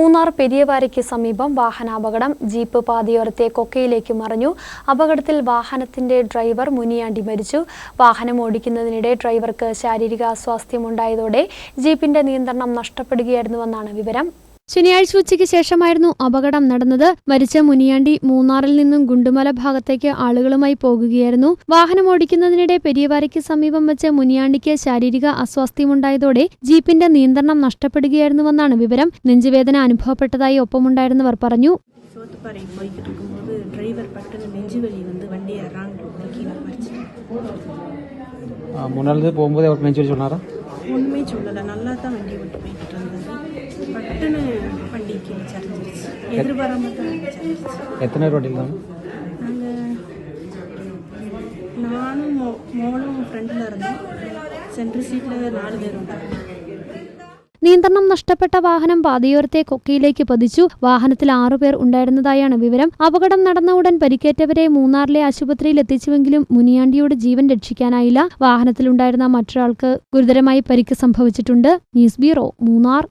മൂന്നാർ പെരിയവാരയ്ക്ക് സമീപം വാഹനാപകടം ജീപ്പ് പാതയോരത്തെ കൊക്കയിലേക്ക് മറിഞ്ഞു. അപകടത്തിൽ വാഹനത്തിന്റെ ഡ്രൈവർ മുനിയാണ്ടി മരിച്ചു. വാഹനം ഓടിക്കുന്നതിനിടെ ഡ്രൈവർക്ക് ശാരീരിക അസ്വാസ്ഥ്യമുണ്ടായതോടെ ജീപ്പിന്റെ നിയന്ത്രണം നഷ്ടപ്പെടുകയായിരുന്നുവെന്നാണ് വിവരം. ശനിയാഴ്ച ഉച്ചയ്ക്ക് ശേഷമായിരുന്നു അപകടം നടന്നത് മരിച്ച മുനിയാണ്ടി മൂന്നാറിൽ നിന്നും ഗുണ്ടുമല ഭാഗത്തേക്ക് ആളുകളുമായി പോകുകയായിരുന്നു വാഹനം ഓടിക്കുന്നതിനിടെ പെരിയവാരയ്ക്ക് സമീപം വെച്ച് മുനിയാണ്ടിക്ക് ശാരീരിക അസ്വാസ്ഥ്യമുണ്ടായതോടെ ജീപ്പിന്റെ നിയന്ത്രണം നഷ്ടപ്പെടുകയായിരുന്നുവെന്നാണ് വിവരം നെഞ്ചുവേദന അനുഭവപ്പെട്ടതായി ഒപ്പമുണ്ടായിരുന്നവർ പറഞ്ഞു சோத்துப்பாறை போய்கிட்டு இருக்கும்போது டிரைவர் பட்டுன்னு நெஞ்சு வலி வந்து வண்டியை ராங் ரூட்டில் கீழே பறிச்சு ஆ, முன்னாடி போகும்போது அவருக்கு நெஞ்சு வலி சொன்னாரா ஒன்றுமே சொல்லலை நல்லா தான் வண்டி ஓட்டு போய்கிட்டு இருந்தது பட்டுன்னு வண்டி கீழே சரிஞ்சிருச்சு எதிர்பாராம தான் வண்டி சரிஞ்சிருச்சு எத்தனை பேர் வண்டியில் இருந்தாங்க நாங்கள் நானும் மோ மோளும் ஃப்ரெண்டில் இருந்தோம் சென்ட்ரு சீட்டில் நாலு பேர் இருந்தாங்க നിയന്ത്രണം നഷ്ടപ്പെട്ട വാഹനം പാതയോരത്തെ കൊക്കയിലേക്ക് പതിച്ചു വാഹനത്തിൽ ആറുപേർ ഉണ്ടായിരുന്നതായാണ് വിവരം അപകടം നടന്ന ഉടൻ പരിക്കേറ്റവരെ മൂന്നാറിലെ ആശുപത്രിയിൽ എത്തിച്ചുവെങ്കിലും മുനിയാണ്ടിയുടെ ജീവൻ രക്ഷിക്കാനായില്ല വാഹനത്തിലുണ്ടായിരുന്ന മറ്റൊരാൾക്ക് ഗുരുതരമായി പരിക്ക് സംഭവിച്ചിട്ടുണ്ട് ന്യൂസ് ബ്യൂറോ മൂന്നാർ